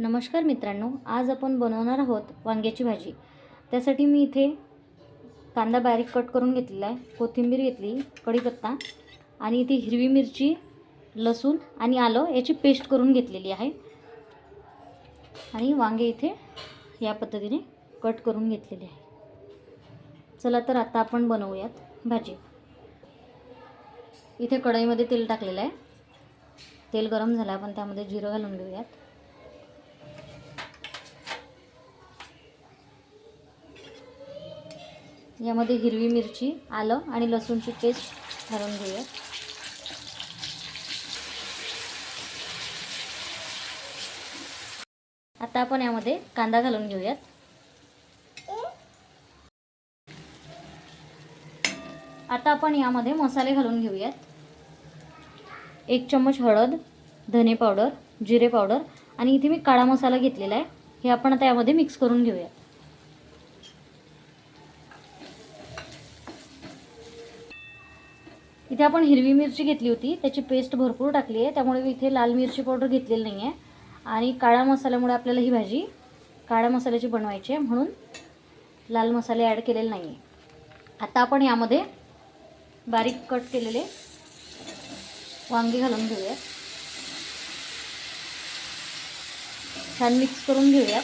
नमस्कार मित्रांनो आज आपण बनवणार आहोत वांग्याची भाजी. त्यासाठी मी इथे कांदा बारीक कट करून घेतलेला आहे कोथिंबीर घेतली कढीपत्ता आणि इथे हिरवी मिरची लसूण आणि आलं याची पेस्ट करून घेतलेली आहे. आणि वांगे इथे या पद्धतीने कट करून घेतलेले आहे. चला तर आता आपण बनवूयात भाजी. इथे कढईमध्ये तेल टाकलेलं आहे. तेल गरम झालं आपण त्यामध्ये जिरं घालून घेऊयात. यामध्ये हिरवी मिरची आलं आणि लसूणची पेस्ट घालून घेऊयात. आता आपण यामध्ये कांदा घालून घेऊयात. आता आपण यामध्ये मसाले घालून घेऊयात. एक चम्मच हळद धने पावडर जिरे पावडर आणि इथे मी काळा मसाला घेतलेला आहे. हे आपण आता यामध्ये मिक्स करून घेऊयात. इथे आपण हिरवी मिरची घेतली होती. त्याची पेस्ट भरपूर टाकली आहे. त्यामुळे इथे लाल मिरची पावडर घेतलेली नाही आहे आणि काळ्या मसाल्यामुळे आपल्याला ही भाजी काळ्या मसाल्याची बनवायची आहे. म्हणून लाल मसाले ॲड केलेले नाही आहे आता आपण यामध्ये बारीक कट केलेले वांगे घालून घेऊयात छान मिक्स करून घेऊयात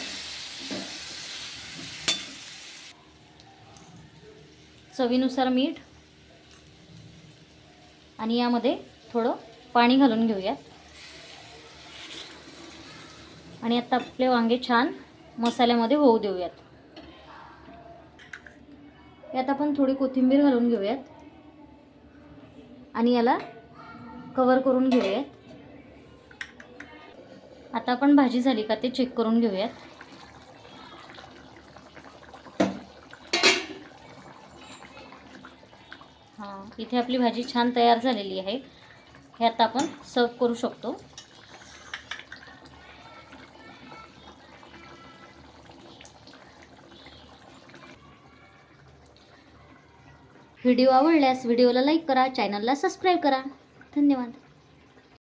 चवीनुसार मीठ आणि यामध्ये थोडं पाणी घालून घेऊयात. आणि आता आपले वांगे छान मसाल्यामध्ये होऊ देऊयात. यात आपण थोडी कोथिंबीर घालून घेऊयात. आणि याला कवर करून घेऊयात. आता आपण भाजी झाली का ते चेक करून घेऊयात. हां. इथे आपली भाजी छान तयार झालेली आहे. हे आता आपण सर्व करू शकतो. व्हिडिओ आवडल्यास व्हिडिओला लाईक करा चॅनलला सबस्क्राईब करा. धन्यवाद.